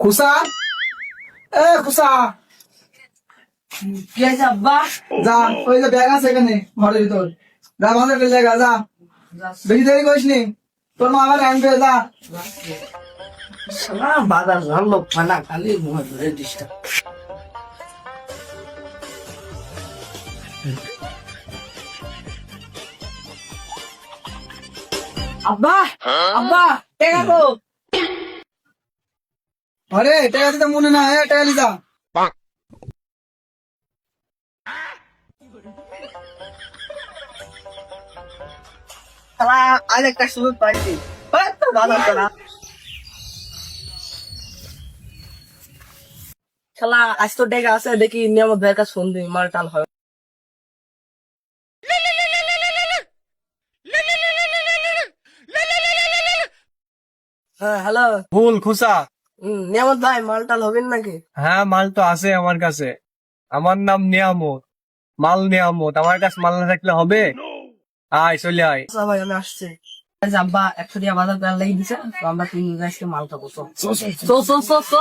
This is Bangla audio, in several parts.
খুসা? এ খুসা। কি আছে আব্বা যা ওই যে ব্যাগ আছে এখানে ঘরের ভিতর। যা বাজার করে জায়গা যা। বেশি দেরি করিস নি। তোর মা আবার আনবে যা। শালা বাজার জানলো ফানা খালি মুখে ধরে ডিস্টার্ব আব্বা আব্বা টেকা তো আরে টাকা দিতে মনে না এ টাকা আজ একটা সুযোগ পাইছি। তো শালা আজ তো ডেকে আছে দেখি নিয়মত ভাইয়ের কাছে ফোন দিই মাল টাল হয়। হ্যাঁ হ্যালো। ফুল খুসা নিয়ামত ভাই মাল টাল হবেন নাকি? হ্যাঁ মাল তো আছে আমার কাছে। আমার নাম নিয়ামত। মাল নিয়ামত। আমার কাছে মাল না থাকলে হবে? আয় চলে আয়। আচ্ছা ভাই আমি আসছি। আব্বা একশো টাকা বাজার প্যান লাগিয়ে দিছে তো আমরা তিন আজকে মাল খাব চো চো চো চো চো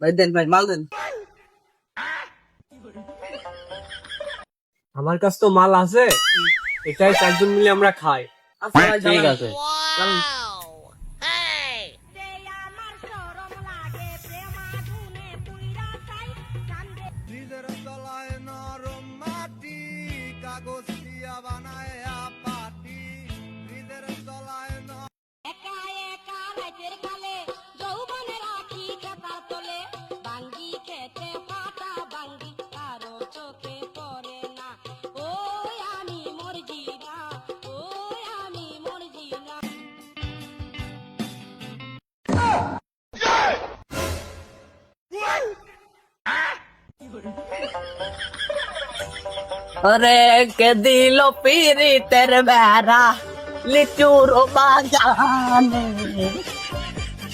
ভাই দেন ভাই মাল দেন আমার কাছে তো মাল আছে। এটাই চারজন মিলে আমরা খাই। আচ্ছা ঠিক আছে। জানান। তে আমার ওরে কে দিল পিরিতের বেড়া লিচুর বাগানে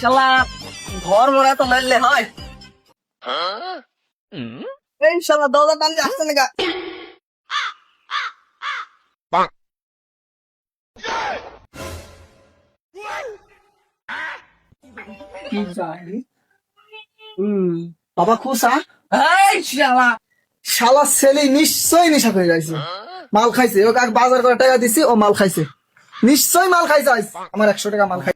চলা ঘর মনে তো লড়লে হয় এই শালা দৌড়া টানলে আসছে না বাবা খুশা এই শালা শালা ছেলে নিশ্চয়ই নেশা করে যাইছে। মাল খাইছে। ওকে বাজার করে টাকা দিছি, ও মাল খাইছে। নিশ্চয়ই মাল খাইছে। আমার একশো টাকা মাল খাইছে।